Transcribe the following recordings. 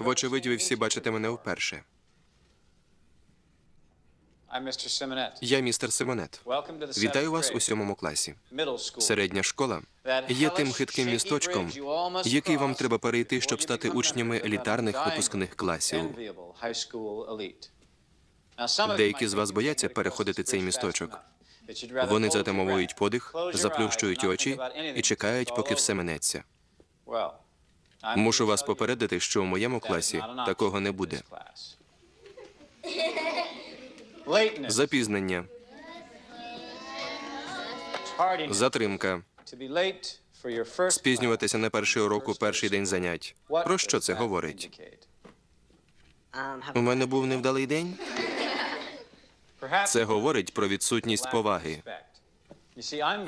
Вочевидь, ви всі бачите мене вперше. Я містер Симонет. Вітаю вас у сьомому класі. Середня школа є тим хитким місточком, який вам треба перейти, щоб стати учнями елітарних випускних класів. Деякі з вас бояться переходити цей місточок. Вони затамовують подих, заплющують очі і чекають, поки все минеться. Мушу вас попередити, що у моєму класі такого не буде. Запізнення, затримка, спізнюватися на перший урок у перший день занять. Про що це говорить? У мене був невдалий день. Це говорить про відсутність поваги.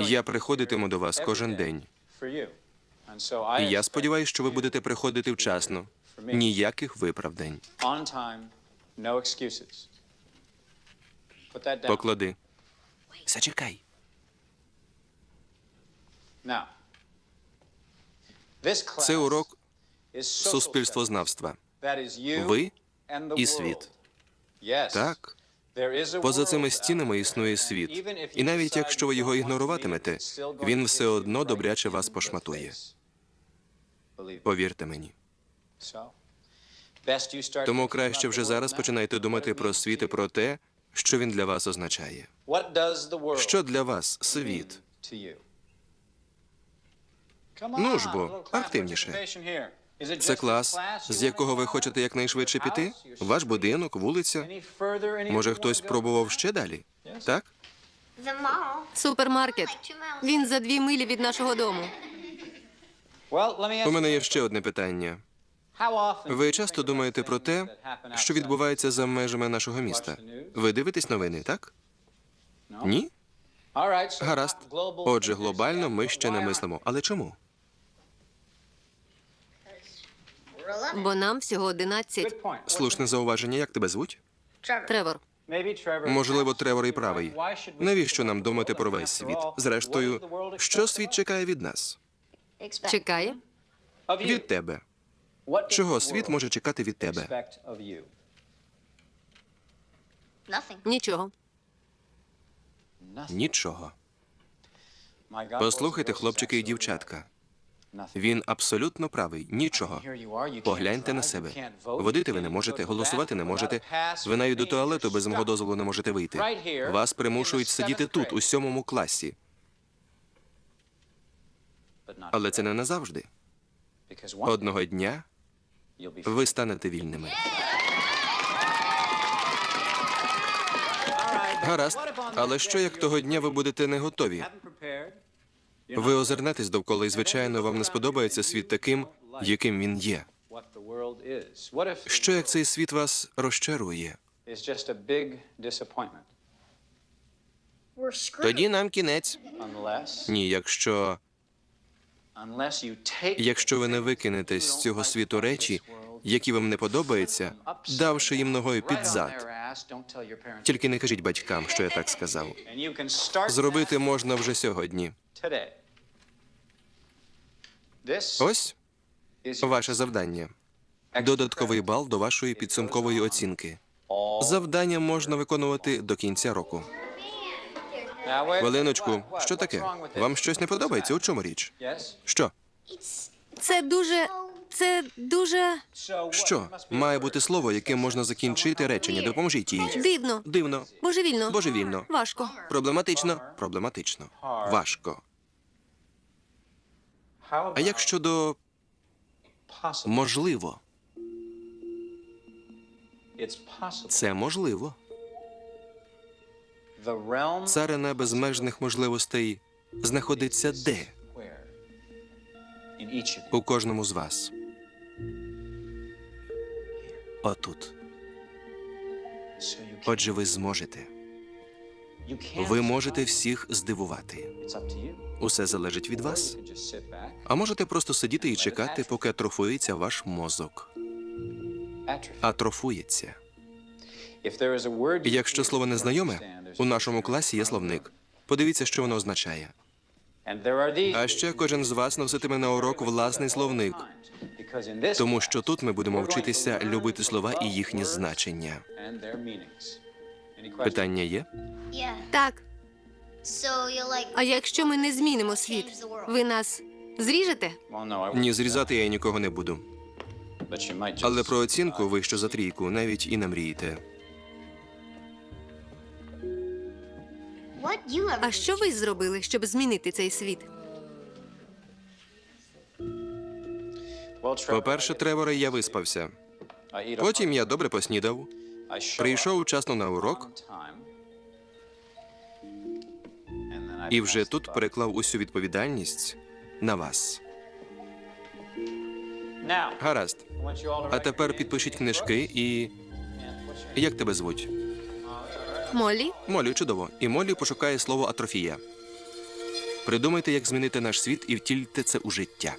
Я приходитиму до вас кожен день. І я сподіваюся, що ви будете приходити вчасно. Ніяких виправдань. Поклади. Зачекай. Це урок суспільствознавства. Ви і світ. Так. Поза цими стінами існує світ. І навіть якщо ви його ігноруватимете, він все одно добряче вас пошматує. Повірте мені. Тому краще вже зараз починайте думати про світ і про те, що він для вас означає. Що для вас світ? Ну ж бо, активніше. Це клас, з якого ви хочете якнайшвидше піти? Ваш будинок, вулиця? Може, хтось пробував ще далі? Так? Супермаркет. Він за дві милі від нашого дому. У мене є ще одне питання. Ви часто думаєте про те, що відбувається за межами нашого міста? Ви дивитесь новини, так? Ні? Гаразд. Отже, глобально ми ще не мислимо. Але чому? Бо нам всього 11. Слушне зауваження, як тебе звуть? Тревор. Можливо, Тревор і правий. Навіщо нам думати про весь світ? Зрештою, що світ чекає від нас? Чекає. Від тебе. Чого світ може чекати від тебе? Нічого. Нічого. Послухайте, хлопчики і дівчатка. Він абсолютно правий. Нічого. Погляньте на себе. Водити ви не можете, голосувати не можете. Ви навіть до туалету без мого дозволу не можете вийти. Вас примушують сидіти тут, у сьомому класі. Але це не назавжди. Одного дня ви станете вільними. Гаразд. Але що як того дня ви будете не готові? Ви озирнетесь довкола, і звичайно, вам не сподобається світ таким, яким він є. Що як цей світ вас розчарує? Тоді нам кінець. Ні, якщо, якщо ви не викинете з цього світу речі, які вам не подобаються, давши їм ногою під зад. Тільки не кажіть батькам, що я так сказав. Зробити можна вже сьогодні. Ось ваше завдання. Додатковий бал до вашої підсумкової оцінки. Завдання можна виконувати до кінця року. Хвилиночку, що таке? Вам щось не подобається? У чому річ? Що? Це дуже. Це дуже Що? Має бути слово, яким можна закінчити речення. Допоможіть їй. дивно. Дивно, Божевільно. божевільно, Важко. проблематично, проблематично, важко. А як щодо можливо? Це можливо. Царина безмежних можливостей знаходиться де? У кожному з вас. Отут. Отже, ви зможете. Ви можете всіх здивувати. Усе залежить від вас. А можете просто сидіти і чекати, поки атрофується ваш мозок. Атрофується. Якщо слово незнайоме, у нашому класі є словник. Подивіться, що воно означає. А ще кожен з вас носитиме на урок власний словник, тому що тут ми будемо вчитися любити слова і їхні значення. Питання є? Так. А якщо ми не змінимо світ, ви нас зріжете? Ні, зрізати я нікого не буду. Але про оцінку вищу за трійку навіть і не мрієте. А що ви зробили, щоб змінити цей світ? По-перше, Треворе, я виспався. Потім я добре поснідав, прийшов вчасно на урок і вже тут переклав усю відповідальність на вас. Гаразд. А тепер підпишіть книжки і. Як тебе звуть? Молі? Молі, чудово. І Молі пошукає слово атрофія. Придумайте, як змінити наш світ і втільте це у життя.